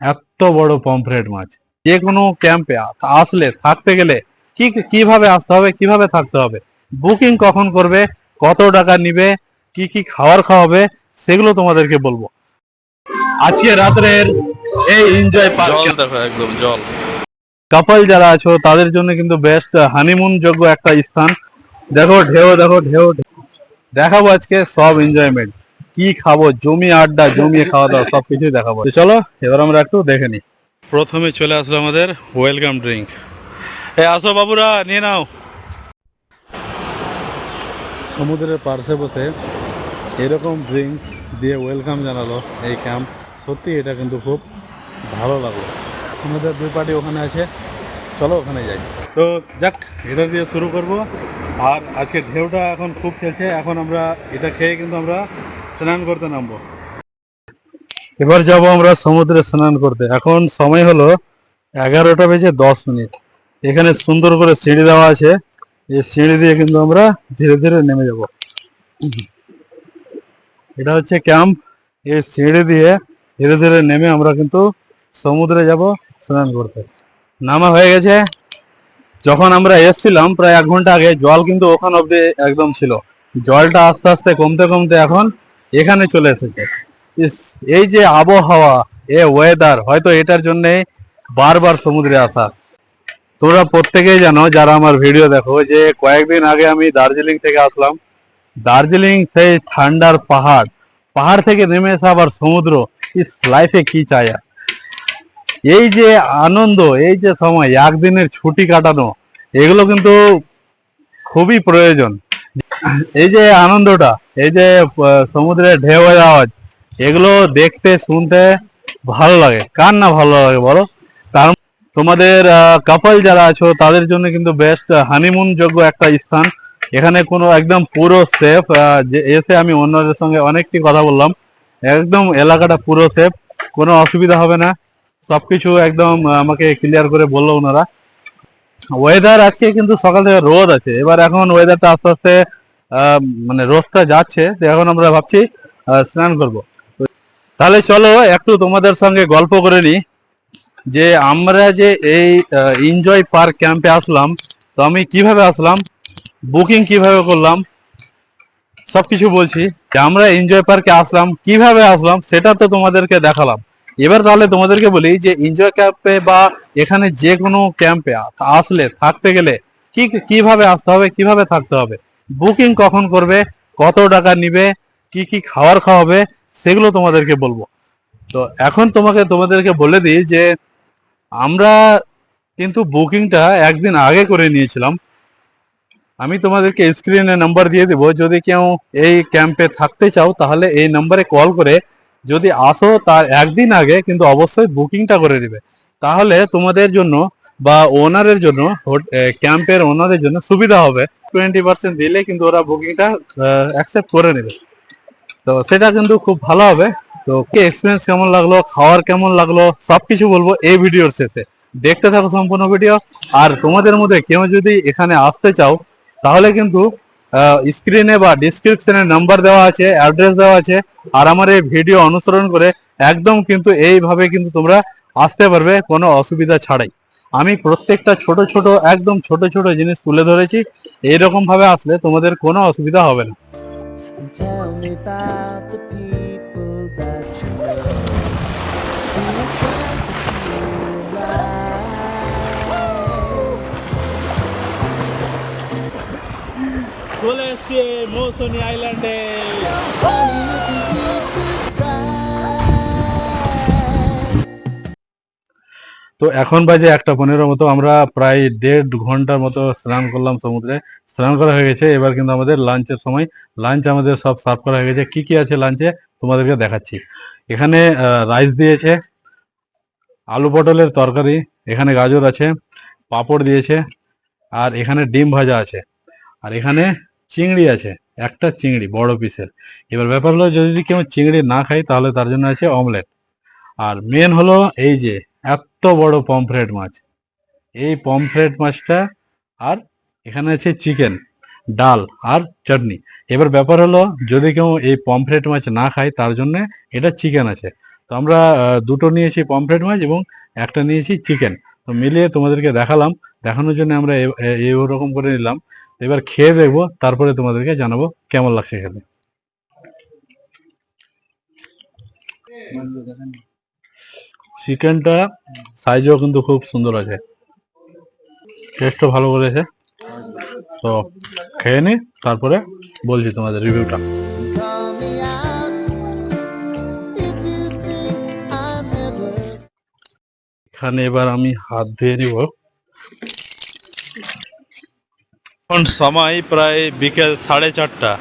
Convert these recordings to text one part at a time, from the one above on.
এত বড় পমফ্রেট মাছ। যে কোনো ক্যাম্পে আসলে থাকতে গেলে কি কীভাবে আসতে হবে কীভাবে থাকতে হবে? বুকিং কখন করবে কত টাকা নিবে কি কি খাবার খাওয়াবে সেগুলো তোমাদেরকে বলব। আজকে রাত্রের এই এনজয় পার্ক দেখো একদম জল। কাপল যারা আছো তাদের জন্য কিন্তু বেস্ট হানিমুন যোগ্য একটা স্থান। দেখো ঢেউ দেখো ঢেউ দেখাবো আজকে সব এনজয়মেন্ট কি খাব জমি আড্ডা জমিয়ে খাওয়া দাওয়া সবকিছুই দেখাবো। চলো এবার আমরা একটু দেখে নিই। প্রথমে চলে আসলো আমাদের ওয়েলকাম ড্রিঙ্ক এ আসো বাবুরা নিয়ে নাও। সমুদ্রের পার্শ্বে বসে এরকম ড্রিঙ্কস দিয়ে ওয়েলকাম জানালো এই ক্যাম্প সত্যি এটা কিন্তু খুব ভালো লাগল। আমাদের দুই পার্টি ওখানে আছে। চলো ওখানে যাই। তো যাক এটা দিয়ে শুরু করব। আর আজকে ঢেউটা এখন খুব খেলছে। এখন আমরা এটা খেয়ে কিন্তু আমরা স্নান করতে নামবো। এবার যাব আমরা সমুদ্রে স্নান করতে। এখন সময় হলো এগারোটা বেজে দশ মিনিট। এখানে সুন্দর করে সিঁড়ি দেওয়া আছে। এই সিঁড়ি দিয়ে কিন্তু আমরা ধীরে ধীরে নেমে যাব। এটা হচ্ছে ক্যাম্প। এই সিঁড়ি দিয়ে ধীরে ধীরে নেমে আমরা কিন্তু সমুদ্রে যাব স্নান করতে। নামা হয়ে গেছে। যখন আমরা এসছিলাম, প্রায় এক ঘণ্টা আগে জল কিন্তু ওখান অব্দি একদম ছিল। জলটা আস্তে আস্তে কমতে কমতে এখন এখানে চলে এসেছে। এই যে আবহাওয়া, এ ওয়েদার হয়তো এটার জন্য বারবার সমুদ্রে আসা। তোমরা প্রত্যেকেই জানো, যারা আমার ভিডিও দেখো, যে কয়েকদিন আগে আমি দার্জিলিং থেকে আসলাম। দার্জিলিং সেই ঠান্ডার পাহাড় পাহাড় থেকে নেমে এসে আবার সমুদ্র। ইস লাইফে কি চাই এই যে আনন্দ, এই যে সময়, একদিনের ছুটি কাটানো, এগুলো কিন্তু খুবই প্রয়োজন। এই যে আনন্দটা, এই যে সমুদ্রের ঢেউয়ের আওয়াজ, এগুলো দেখতে, শুনতে ভালো লাগে। কার না ভালো লাগে বলো? তার তোমাদের কাপল যারা আছো, তাদের জন্য কিন্তু বেস্ট হানিমুন যোগ্য একটা স্থান। এখানে কোনো একদম পুরো সেফ এসে আমি অন্যদের সঙ্গে অনেকটি কথা বললাম। একদম এলাকাটা পুরো সেফ কোনো অসুবিধা হবে না। সবকিছু একদম আমাকে ক্লিয়ার করে বলল ওনারা। ওয়েদার আজকে কিন্তু সকাল থেকে রোদ আছে। এবার এখন ওয়েদারটা আস্তে আস্তে মানে রোদটা যাচ্ছে এখন আমরা ভাবছি স্নান করব। তাহলে চলো, একটু তোমাদের সঙ্গে গল্প করে নিই যে আমরা যে এই এনজয় পার্ক ক্যাম্পে আসলাম, তো আমি কীভাবে আসলাম বুকিং কীভাবে করলাম, সবকিছু বলছি। যে আমরা এনজয় পার্কে আসলাম, কীভাবে আসলাম, সেটা তো তোমাদেরকে দেখালাম। এবার তাহলে তোমাদেরকে বলি যে এনজয় ক্যাম্পে বা এখানে যে কোনো ক্যাম্পে আসলে, থাকতে গেলে কি, কীভাবে আসতে হবে, কীভাবে থাকতে হবে বুকিং কখন করবে, কত টাকা নিবে, কি কি খাওয়ার খাওয়াবে, সেগুলো তোমাদেরকে বলব। তো এখন তোমাকে, তোমাদেরকে বলে দিই যে, আমরা কিন্তু বুকিংটা একদিন আগে করে নিয়েছিলাম। আমি তোমাদেরকে স্ক্রিনে নাম্বার দিয়ে দেবো। যদি কেউ এই ক্যাম্পে থাকতে চাও, তাহলে এই নাম্বারে কল করে যদি আসো তার একদিন আগে, কিন্তু অবশ্যই বুকিংটা করে দিবে। তাহলে তোমাদের জন্য বা ওনারের জন্য ক্যাম্পের ওনারের জন্য সুবিধা হবে। টোয়েন্টি পার্সেন্ট দিলে কিন্তু ওরা বুকিংটা অ্যাকসেপ্ট করে নেবে। তো সেটা কিন্তু খুব ভালো হবে। তো কি এক্সপিরিয়েন্স কেমন লাগল, খাওয়ার কেমন লাগল, সবকিছু বলব এই ভিডিওর শেষে। দেখতে থাকো সম্পূর্ণ ভিডিও। আর তোমাদের মধ্যে কেউ যদি এখানে আসতে চাও, তাহলে কিন্তু স্ক্রিনে বা ডিসক্রিপশনে নাম্বার দেওয়া আছে অ্যাড্রেস দেওয়া আছে, আর আমার এই ভিডিও অনুসরণ করে একদম কিন্তু এইভাবে কিন্তু তোমরা আসতে পারবে, কোনো অসুবিধা ছাড়াই। আমি প্রত্যেকটা ছোট ছোট, একদম ছোট ছোট জিনিস তুলে ধরেছি এইরকম ভাবে আসলে তোমাদের কোনো অসুবিধা হবে না. চলে এসছে মৌসুমী আইল্যান্ডে তো এখন বাজে একটা পনেরো মতো, আমরা প্রায় দেড় ঘণ্টার মতো স্নান করলাম সমুদ্রে। স্নান করা হয়ে গেছে, এবার কিন্তু আমাদের লাঞ্চের সময়। লাঞ্চ আমাদের সব সার্ভ করা হয়ে গেছে। কি কি আছে লাঞ্চে? তোমাদেরকে দেখাচ্ছি। এখানে রাইস দিয়েছে, আলু পটলের তরকারি, এখানে গাজর আছে, পাঁপড় দিয়েছে, আর এখানে ডিম ভাজা আছে। আর এখানে চিংড়ি আছে, একটা চিংড়ি, বড় পিসের এবার ব্যাপার হলো, যদি কেউ চিংড়ি না খায়, তাহলে তার জন্য আছে অমলেট আর মেন হলো এই যে বড় পমফ্রেট মাছ। এই পমফ্রেট মাছটা আর এখানে আছে চিকেন ডাল আর চাটনি এবার ব্যাপার হলো, যদি কেউ এই পমফ্রেট মাছ না খায়, তার জন্য এটা চিকেন আছে। তো আমরা দুটো নিয়েছি পমফ্রেট মাছ এবং একটা নিয়েছি চিকেন তো মিলিয়ে তোমাদেরকে দেখালাম, দেখানোর জন্য আমরা এইরকম করে নিলাম। এবার খেয়ে দেখব, তারপরে তোমাদেরকে জানাব কেমন লাগছে খেতে। চিকেনটা সাইজও কিন্তু খুব সুন্দর আছে। টেস্টও ভালো করেছে। তো খেয়ে নি, তারপরে বলছি তোমাদের রিভিউটা এখানে এবার আমি হাত ধুয়ে নিব। এখন সময় প্রায় বিকেল সাড়ে চারটা।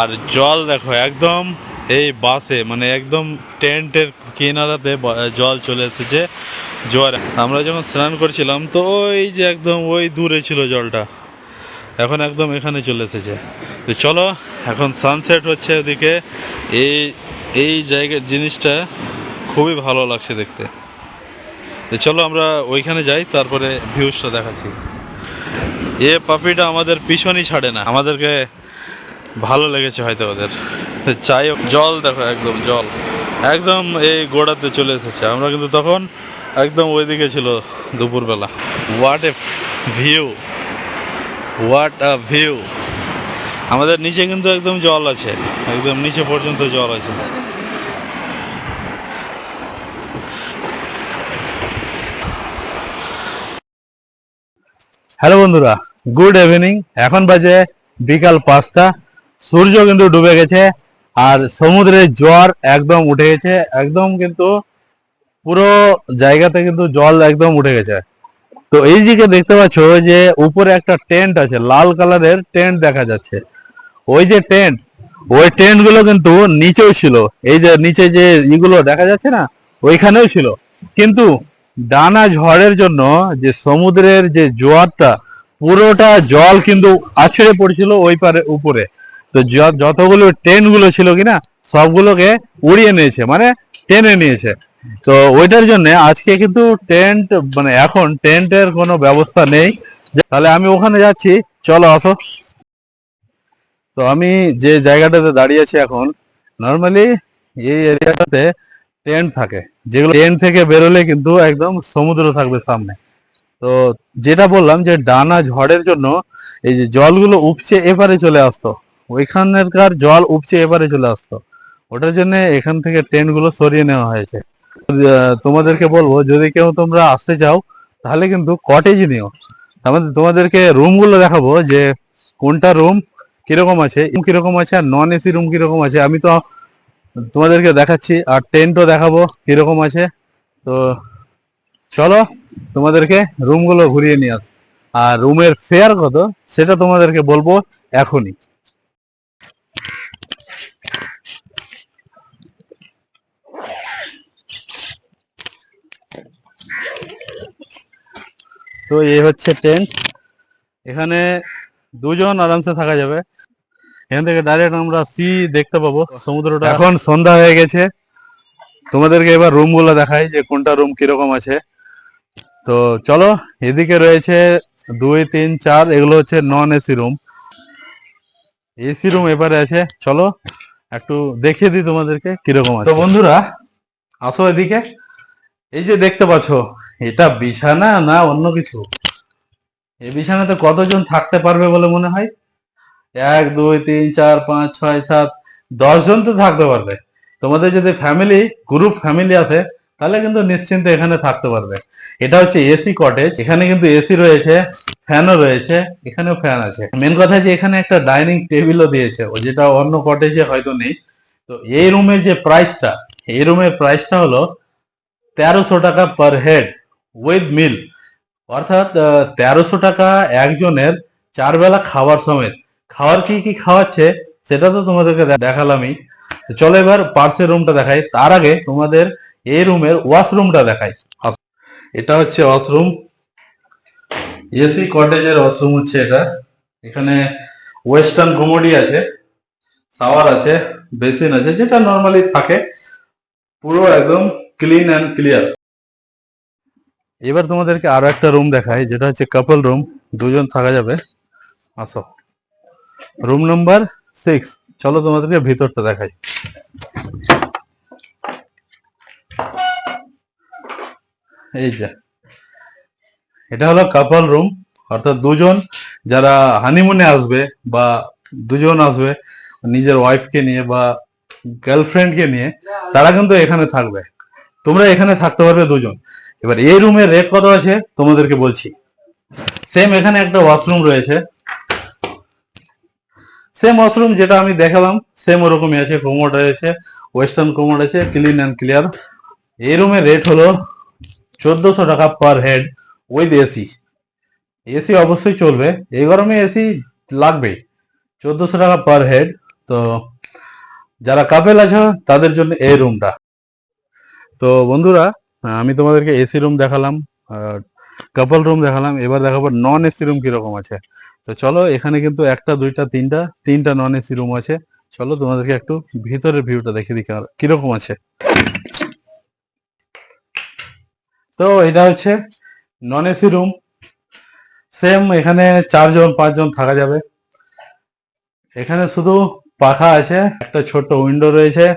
আর জল দেখো, একদম এই বাসে মানে একদম টেন্টের কিনারাতে জল চলে এসেছে জোয়ারে। আমরা যখন স্নান করছিলাম, তো ওই যে একদম ওই দূরে ছিল জলটা। এখন একদম এখানে চলে এসেছে। তো চলো, এখন সানসেট হচ্ছে ওদিকে এই এই জায়গার জিনিসটা খুবই ভালো লাগছে দেখতে। তো চলো আমরা ওইখানে যাই, তারপরে ভিউজটা দেখাচ্ছি। এ পাপিটা আমাদের পিছনই ছাড়ে না। আমাদেরকে ভালো লেগেছে হয়তো ওদের। চাই জল দেখো, একদম জল। একদম এই গোড়াতে চলে এসেছে। আমরা কিন্তু তখন একদম ওইদিকে ছিল দুপুরবেলা। What a view what a view আমাদের নিচে কিন্তু একদম জল আছে। একদম নিচে পর্যন্ত জল আছে। হ্যালো বন্ধুরা গুড ইভিনিং এখন বাজে বিকাল পাঁচটা। সূর্য কিন্তু ডুবে গেছে। আর সমুদ্রের জোয়ার একদম উঠে গেছে, একদম কিন্তু পুরো জায়গাতে কিন্তু জল একদম উঠে গেছে। তো এই দিকে দেখতে পাচ্ছ যে উপরে একটা টেন্ট আছে, লাল কালারের টেন্ট দেখা যাচ্ছে। ওই যে টেন্ট, ওই টেন্টগুলো কিন্তু নিচেও ছিল। এই যে নিচে যে ইগুলো দেখা যাচ্ছে না, ওইখানেও ছিল। কিন্তু ডানা ঝড়ের জন্য যে সমুদ্রের যে জোয়ারটা, পুরোটা জল কিন্তু আছড়ে পড়ছিল ওই পারে উপরে। তো যতগুলো টেন্টগুলো ছিল কিনা, সবগুলোকে উড়িয়ে নিয়েছে মানে টেনে নিয়েছে। তো ওইটার জন্য আজকে কিন্তু টেন্ট মানে এখন টেন্টের কোনো ব্যবস্থা নেই। তাহলে আমি ওখানে যাচ্ছি, চলো আসো। তো আমি যে জায়গাটাতে দাঁড়িয়ে আছি এখন, নর্মালি এই এরিয়াটাতে টেন্ট থাকে। যেগুলো টেন্ট থেকে বেরোলে কিন্তু একদম সমুদ্র থাকবে সামনে। তো যেটা বললাম যে ডানা ঝড়ের জন্য এই যে জলগুলো উপচে এপারে চলে আসতো। ওইখানকার জল উপচে এবারে চলে আসতো। ওটার জন্য এখান থেকে টেন্টগুলো সরিয়ে নেওয়া হয়েছে। তোমাদেরকে বলব, যদি কেউ তোমরা আসতে চাও, তাহলে কিন্তু কটেজ নিও। আমাদের তোমাদেরকে রুমগুলো দেখাবো যে কোনটা রুম কীরকম আছে কীরকম আছে, আর নন এসি রুম কীরকম আছে। আমি তো তোমাদেরকে দেখাচ্ছি, আর টেন্টও দেখাবো কীরকম আছে। তো চলো, তোমাদেরকে রুমগুলো ঘুরিয়ে নিয়ে আস। আর রুমের ফেয়ার কত, সেটা তোমাদেরকে বলব এখনই। তো এই হচ্ছে টেন্ট এখানে দুজন আরামসে থাকা যাবে। এখান থেকে ডাইরেক্ট আমরা সি দেখতে পাবো সমুদ্রটা। এখন সন্ধ্যা হয়ে গেছে। তোমাদেরকে এবার রুমগুলো দেখাই যে কোনটা রুম কীরকম আছে। তো চলো এদিকে রয়েছে দুই তিন চার এগুলো হচ্ছে non AC room AC room এবারে আছে। চলো একটু দেখিয়ে দিই তোমাদেরকে কীরকম আছে। তো বন্ধুরা আসো এদিকে। এই যে দেখতে পাচ্ছ এটা বিছানা না অন্য কিছু? এই বিছানাতে কতজন থাকতে পারবে বলে মনে হয়? এক, দুই, তিন, চার, পাঁচ, ছয়, সাত দশ জন তো থাকতে পারবে। তোমাদের যদি ফ্যামিলি গ্রুপ ফ্যামিলি আছে, তাহলে কিন্তু নিশ্চিন্তে এখানে থাকতে পারবে। এটা হচ্ছে এসি কটেজ এখানে কিন্তু এসি রয়েছে ফ্যানও রয়েছে, এখানেও ফ্যান আছে। মেন কথা যে এখানে একটা ডাইনিং টেবিলও দিয়েছে, ও যেটা অন্য কটেজে হয়তো নেই। তো এই রুমের যে প্রাইসটা এই রুমের প্রাইসটা হলো তেরোশো টাকা পার হেড উইথ মিল অর্থাৎ তেরোশো টাকা একজনের চার বেলা খাবার সমেত। খাওয়ার কি কি খাওয়াচ্ছে, সেটা তো তোমাদেরকে দেখালামই। তো চলো এবার পার্সের রুমটা দেখাই। তার আগে তোমাদের এই রুমের ওয়াশরুমটা দেখাই। এটা হচ্ছে ওয়াশরুম এসি কটেজের ওয়াশরুম হচ্ছে এটা। এখানে ওয়েস্টার্ন কমোডি আছে শাওয়ার আছে বেসিন আছে, যেটা নর্মালি থাকে। পুরো একদম ক্লিন অ্যান্ড ক্লিয়ার এবার তোমাদেরকে আরও একটা রুম দেখাই, যেটা হচ্ছে কাপল রুম দুজন থাকা যাবে। আসো। রুম নাম্বার সিক্স চলো তোমাদেরকে ভিতরটা দেখাই। এই যে। এটা হলো কাপল রুম অর্থাৎ দুজন যারা হানিমুনে আসবে বা দুজন আসবে নিজের ওয়াইফকে নিয়ে বা গার্লফ্রেন্ডকে নিয়ে, তারা কিন্তু এখানে থাকবে। তোমরা এখানে থাকতে পারবে দুজন। এবার এই রুমের রেট কত আছে? তোমাদেরকে বলছি। সেম এখানে একটা ওয়াশরুম রয়েছে। সেম ওয়াশরুম যেটা আমি দেখালাম সেম ওরকমই আছে কোমোড রয়েছে ওয়েস্টার্ন কোমোড আছে ক্লিন অ্যান্ড ক্লিয়ার এই রুমের রেট হলো চোদ্দশো টাকা per head with AC AC অবশ্যই চলবে। এই গরমে এসি লাগবেই। চোদ্দশো টাকা পার হেড তো যারা কাপেল আছে, তাদের জন্য এই রুমটা তো বন্ধুরা আমি তোমাদেরকে এসি রুম দেখালাম কাপল রুম দেখালাম, এবার দেখাবো নন এসি রুম কীরকম আছে। তো চলো, এখানে কিন্তু একটা, দুইটা, তিনটা তিনটা নন এসি রুম আছে। চলো, তোমাদেরকে একটু ভিতরের ভিউটা দেখে দিই, কার- কীরকম আছে। তো এটা হচ্ছে নন এসি রুম সেম এখানে চারজন, পাঁচজন থাকা যাবে। এখানে শুধু পাখা আছে, একটা ছোট্ট উইন্ডো রয়েছে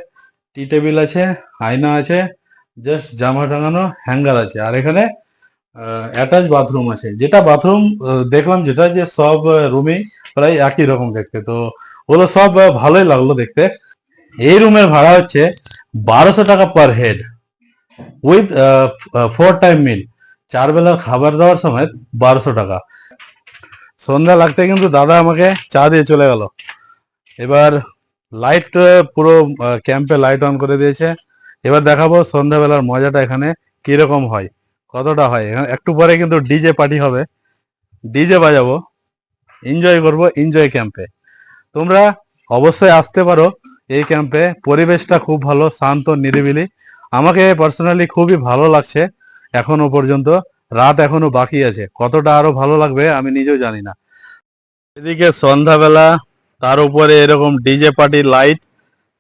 টি টেবিল আছে, আয়না আছে। জাস্ট জামা টাঙানো হ্যাঙ্গার আছে। আর এখানে অ্যাটাচ বাথরুম আছে। যেটা বাথরুম দেখলাম যেটা যে সব রুমে প্রায় একই রকম দেখতে। তো ওগুলো সব ভালোই লাগল দেখতে। এই রুমের ভাড়া হচ্ছে বারোশো টাকা per head with four time meal চার বেলার খাবার দেওয়ার সময় বারোশো টাকা। সন্ধ্যা লাগতে কিন্তু দাদা আমাকে চা দিয়ে চলে গেল। এবার লাইট পুরো ক্যাম্পে লাইট অন করে দিয়েছে। এবার দেখাবো সন্ধ্যাবেলার মজাটা এখানে কীরকম হয়, কতটা হয়। এখানে একটু পরে কিন্তু ডিজে পার্টি হবে। ডিজে বাজাবো। এনজয় করব এনজয় ক্যাম্পে তোমরা অবশ্যই আসতে পারো এই ক্যাম্পে পরিবেশটা খুব ভালো, শান্ত, নিরিবিলি। আমাকে পার্সোনালি খুবই ভালো লাগছে এখনও পর্যন্ত। রাত এখনও বাকি আছে। কতটা আরও ভালো লাগবে আমি নিজেও জানি না। এদিকে সন্ধ্যাবেলা তার উপরে এরকম ডিজে পার্টি, লাইট,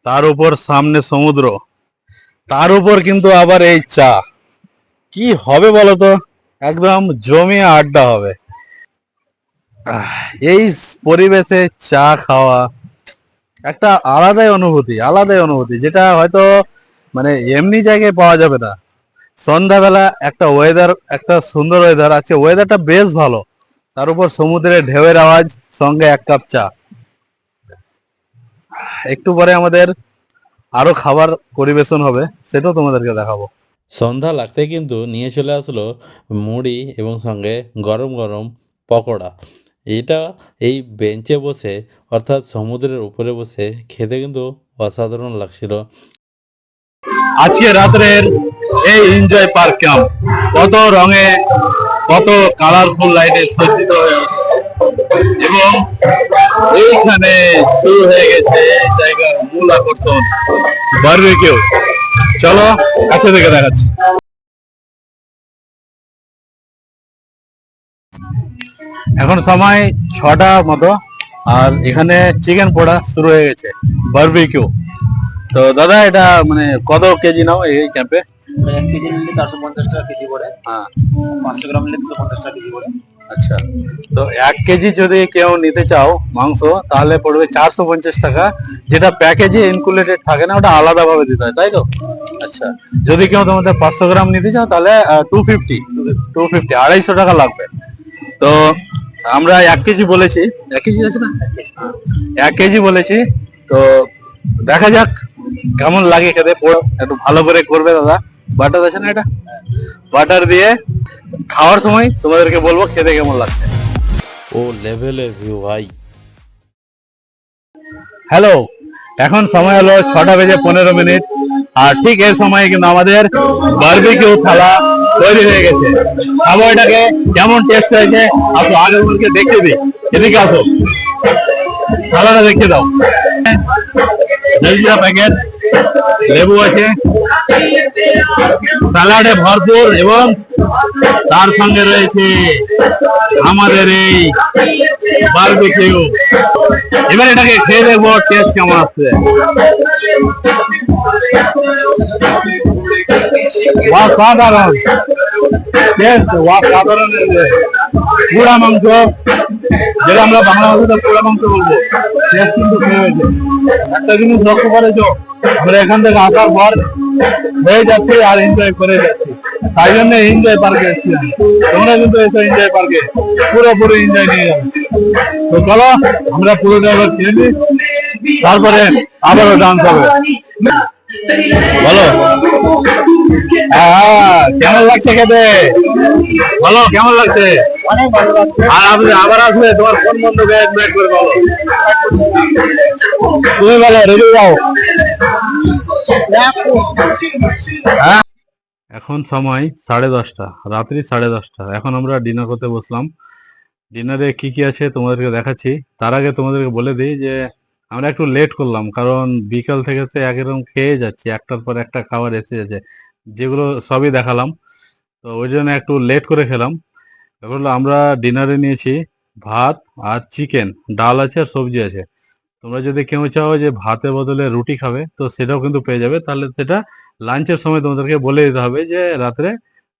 তার উপর সামনে সমুদ্র। তার উপর কিন্তু আবার এই চা। কি হবে বলতো? একদম জমিয়ে আড্ডা হবে। এই পরিবেশে চা খাওয়া একটা আলাদাই অনুভূতি আলাদাই অনুভূতি, যেটা হয়তো মানে এমনি জায়গায় পাওয়া যাবে না। সন্ধ্যাবেলা একটা ওয়েদার একটা সুন্দর ওয়েদার আছে ওয়েদারটা বেশ ভালো। তার উপর সমুদ্রের ঢেউয়ের আওয়াজ, সঙ্গে এক কাপ চা। একটু পরে আমাদের আরও খাবার পরিবেশন হবে সেটাও তোমাদেরকে দেখাবো। সন্ধ্যা লাগতে কিন্তু নিয়ে চলে আসলো মুড়ি এবং সঙ্গে গরম গরম পকোড়া। এটা এই বেঞ্চে বসে অর্থাৎ সমুদ্রের উপরে বসে খেতে কিন্তু অসাধারণ লাগছিল। আজকে রাত্রের এই এনজয় পার্ক ক্যাম্প কত রঙে কত কালারফুল লাইটে সজ্জিত হয়ে এবং এইখানে শুরু হয়ে গেছে এই জায়গার মূল আকর্ষণ বারবিকিউ। চলো কাছে থেকে দেখাচ্ছি। এখন সময় ছটা মতো আর এখানে চিকেন পোড়া শুরু হয়ে গেছে। বারবিকিউ। তো দাদা এটা মানে কত কেজি নাও এই ক্যাম্পে? এক কেজি নিলে চারশো পঞ্চাশ টাকা কেজি করে হ্যাঁ। পাঁচশো গ্রাম নিলে দুশো পঞ্চাশ টাকা কেজি করে আচ্ছা। তো এক কেজি যদি কেউ নিতে চাও মাংস, তাহলে পড়বে চারশো পঞ্চাশ টাকা। যেটা প্যাকেজে ইনক্লুডেড থাকে না, ওটা আলাদা ভাবে দিতে হয়, তাই তো? আচ্ছা। যদি কেউ তোমাদের পাঁচশো গ্রাম নিতে চাও, তাহলে টু ফিফটি টু ফিফটি আড়াইশো টাকা লাগবে। তো আমরা এক কেজি বলেছি, এক কেজি আছে না? এক কেজি বলেছি। তো দেখা যাক, কেমন লাগে খেতে একটু ভালো করে করবে দাদা। বাটার আছে না এটা? বাটার দিয়ে খাওয়ার সময় তোমাদেরকে বলব খেতে কেমন লাগছে। ও লেভেলের ভিউ ভাই। হ্যালো এখন সময় হলো ছটা বেজে পনেরো মিনিট আর ঠিক এই সময় কিন্তু আমাদের বারবিকিউ থালা তৈরি হয়ে গেছে। খাব এটাকে কেমন টেস্ট হয়েছে আসো আগে বলকে দেখিয়ে দিই। এদিকে আসো। থালাটা দেখিয়ে দাও। জলজিরা প্যাকেট লেবু আছে। স্যালাডে ভরপুর এবং তার সঙ্গে রয়েছে আমাদের এই বারবিকিউ এবার এটাকে খেয়ে দেখব টেস্ট কেমন আসছে। অসাধারণ। টেস্ট। পুরা মাংস, যেটা আমরা বাংলা ভাষাতে পুরা মাংস বলব। টেস্ট কিন্তু খেয়ে হয়েছে একটা জিনিস লক্ষ্য করেছ? আমরা এখান থেকে আসার পর হয়ে যাচ্ছি আর এনজয় করে যাচ্ছি। তাই জন্য এনজয় পার্কে এসেছি। তোমরা কিন্তু এসো এনজয় পার্কে পুরোপুরি এনজয় নিয়ে যাবে। তো চলো, আমরা পুরোটা এবার খেয়ে নিই তারপরে আবারও ডান্স হবে। বলো? হ্যাঁ কেমন লাগছে খেতে? বলো, কেমন লাগছে? আর আপনি আবার আসবে, তোমার করে বলো। তুমি বলো রেডি যাও। হ্যাঁ এখন সময় সাড়ে দশটা, রাত্রি সাড়ে দশটা। এখন আমরা ডিনার করতে বসলাম। ডিনারে কি কি আছে তোমাদেরকে দেখাচ্ছি। তার আগে তোমাদেরকে বলে দিই যে, আমরা একটু লেট করলাম, কারণ বিকাল থেকে তো একরকম খেয়ে যাচ্ছি, একটার পর একটা খাবার এসে যাচ্ছে, যেগুলো সবই দেখালাম। তো ওই জন্য একটু লেট করে খেলাম। হলো আমরা ডিনারে নিয়েছি ভাত আর চিকেন ডাল আছে আর সবজি আছে। তোমরা যদি কেউ চাও যে ভাতের বদলে রুটি খাবে, তো সেটাও কিন্তু পেয়ে যাবে। তাহলে সেটা লাঞ্চের সময় তোমাদেরকে বলে দিতে হবে যে রাত্রে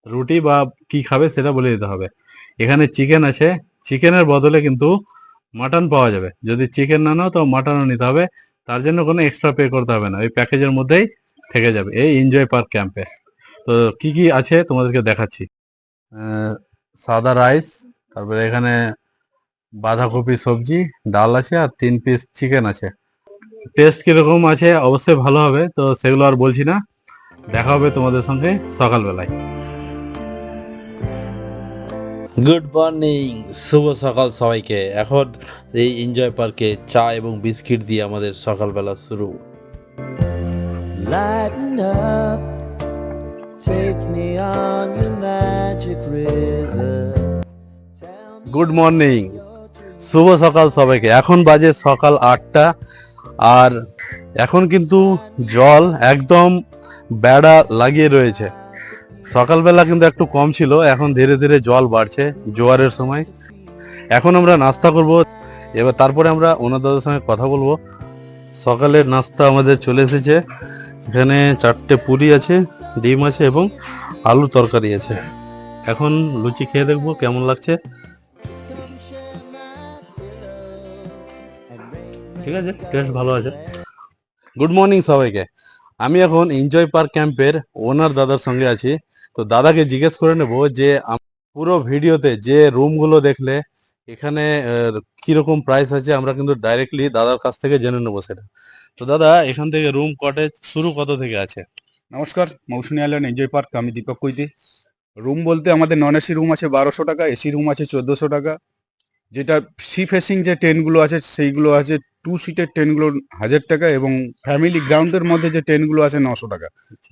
রুটি বা কি খাবে সেটা বলে দিতে হবে। এখানে চিকেন আছে। চিকেনের বদলে কিন্তু মাটন পাওয়া যাবে। যদি চিকেন না নাও, তো মাটনও নিতে হবে। তার জন্য কোনো এক্সট্রা পে করতে হবে না। ওই প্যাকেজের মধ্যেই থেকে যাবে। এই এনজয় পার্ক ক্যাম্পে তো কি কি আছে তোমাদেরকে দেখাচ্ছি। সাদা রাইস তারপরে এখানে বাঁধাকপি সবজি ডাল আছে আর তিন পিস চিকেন আছে টেস্ট কীরকম আছে অবশ্যই ভালো হবে তো সেগুলো আর বলছি না দেখা হবে তোমাদের সঙ্গে সকালবেলায় গুড মর্নিং শুভ সকাল সবাইকে এখন এই এনজয় পার্কে চা এবং বিস্কিট দিয়ে আমাদের সকালবেলা শুরু Lighten up, take me on your magic river. Good morning. শুভ সকাল সবাইকে। এখন বাজে সকাল আটটা। আর এখন কিন্তু জল একদম বেড়া লাগিয়ে রয়েছে। সকালবেলা কিন্তু একটু কম ছিল, এখন ধীরে ধীরে জল বাড়ছে জোয়ারের সময়। এখন আমরা নাস্তা করব। এবার তারপরে আমরা ওনার দাদার সঙ্গে কথা বলব। সকালের নাস্তা আমাদের চলে এসেছে। এখানে চারটে পুরি আছে, ডিম আছে এবং আলু তরকারি আছে। এখন লুচি খেয়ে দেখব কেমন লাগছে। ঠিক আছে? টেস্ট ভালো আছে। গুড মর্নিং সবাইকে। আমি এখন এনজয় পার্ক ক্যাম্পের ওনার দাদার সঙ্গে আছি। তো দাদাকে জিজ্ঞেস করে নেব যে পুরো ভিডিওতে যে রুমগুলো দেখলে, এখানে কীরকম প্রাইস আছে, আমরা কিন্তু ডাইরেক্টলি দাদার কাছ থেকে জেনে নেব সেটা। তো দাদা, এখান থেকে রুম কটেজ শুরু কত থেকে আছে? নমস্কার মৌসুমী আইল্যান্ড এনজয় পার্ক আমি দীপক কৈতি রুম বলতে আমাদের নন এসি রুম আছে বারোশো টাকা, এসি রুম আছে চোদ্দোশো টাকা। যেটা সি ফেসিং যে ট্রেনগুলো আছে, সেইগুলো আছে টু সিটের ট্রেনগুলো হাজার টাকা এবং ফ্যামিলি গ্রাউন্ডের মধ্যে যে ট্রেনগুলো আছে নশো টাকা।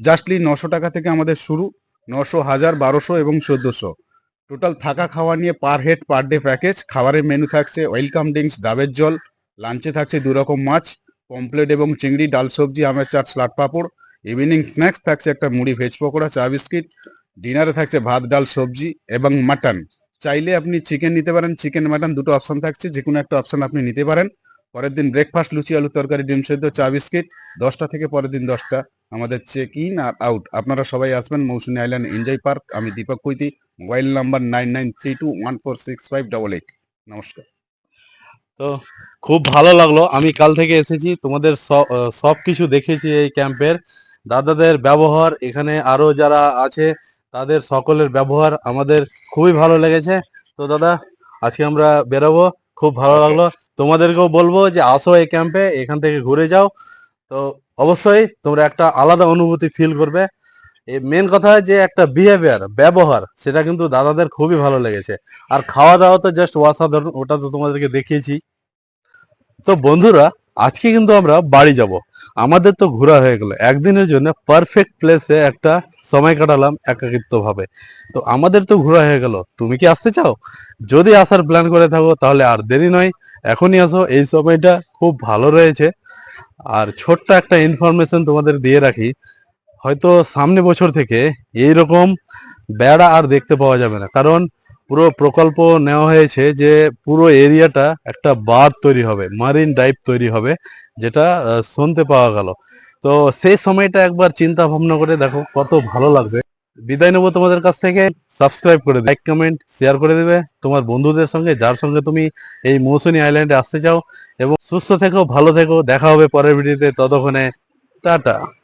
জাস্টলি নশো টাকা থেকে আমাদের শুরু, নশো, হাজার, বারোশো এবং চোদ্দোশো। টোটাল থাকা খাওয়া নিয়ে per head per day package খাবারের মেনু থাকছে ওয়েলকাম ড্রিঙ্কস ডাবের জল লাঞ্চে থাকছে দু রকম মাছ পমপ্লেট এবং চিংড়ি, ডাল সবজি, আমের চাট স্লাট পাঁপড়। ইভিনিং স্ন্যাক্স থাকছে একটা মুড়ি ভেজ পকোড়া, চা বিস্কিট। ডিনারে থাকছে ভাত, ডাল, সবজি এবং মাটন চাইলে আপনি চিকেন নিতে পারেন। চিকেন মাটন দুটো অপশন থাকছে। যে কোনো একটা অপশন আপনি নিতে পারেন। পরের দিন ব্রেকফাস্ট লুচি আলু তরকারি, ডিম সেদ্ধ, চা, বিস্কিট। দশটা থেকে পরের দিন দশটা। আমাদের চেক ইন আর আউট আপনারা সবাই আসবেন মৌসুমী আইল্যান্ড এনজয় পার্ক আমি Deepak Kaiti mobile number nine nine three two one four six five double eight নমস্কার। তো খুব ভালো লাগল। আমি কাল থেকে এসেছি। তোমাদের সব সবকিছু দেখেছি এই ক্যাম্পের দাদাদের ব্যবহার, এখানে আরও যারা আছে তাদের সকলের ব্যবহার আমাদের খুবই ভালো লেগেছে। তো দাদা, আজকে আমরা বেরোবো, খুব ভালো লাগল। তোমাদেরকেও বলব যে আসো এই ক্যাম্পে এখান থেকে ঘুরে যাও। তো অবশ্যই তোমরা একটা আলাদা অনুভূতি ফিল করবে। এই মেন কথা যে একটা বিহেভিয়ার ব্যবহার, সেটা কিন্তু দাদাদের খুবই ভালো লেগেছে। আর খাওয়া দাওয়া তো জাস্ট অসাধারণ, ওটা তো তোমাদেরকে দেখিয়েছি। তো বন্ধুরা, আজকে কিন্তু আমরা বাড়ি যাব। আমাদের তো ঘোরা হয়ে গেল। একদিনের জন্য পারফেক্ট প্লেসে একটা সময় কাটালাম একাকিত্ব ভাবে তো আমাদের তো ঘোরা হয়ে গেল। তুমি কি আসতে চাও? যদি আসার প্ল্যান করে থাকো, তাহলে আর দেরি নয়। এখনই আসো। এই সময়টা খুব ভালো রয়েছে। আর ছোট্ট একটা ইনফরমেশন তোমাদের দিয়ে রাখি। হয়তো সামনে বছর থেকে এইরকম বেড়া আর দেখতে পাওয়া যাবে না। কারণ পুরো প্রকল্প নেওয়া হয়েছে যে পুরো এরিয়াটা একটা বাঁধ তৈরি হবে মারিন ড্রাইভ তৈরি হবে, যেটা শুনতে পাওয়া গেল। তো সেই সময়টা একবার চিন্তা ভাবনা করে দেখো কত ভালো লাগবে। বিদায় নেব তোমাদের কাছ থেকে। সাবস্ক্রাইব করে লাইক কমেন্ট শেয়ার করে দেবে। তোমার বন্ধুদের সঙ্গে, যার সঙ্গে তুমি এই মৌসুমী আইল্যান্ডে আসতে চাও। এবং সুস্থ থেকো, ভালো থেকো। দেখা হবে পরের ভিডিওতে ততক্ষণে, টাটা।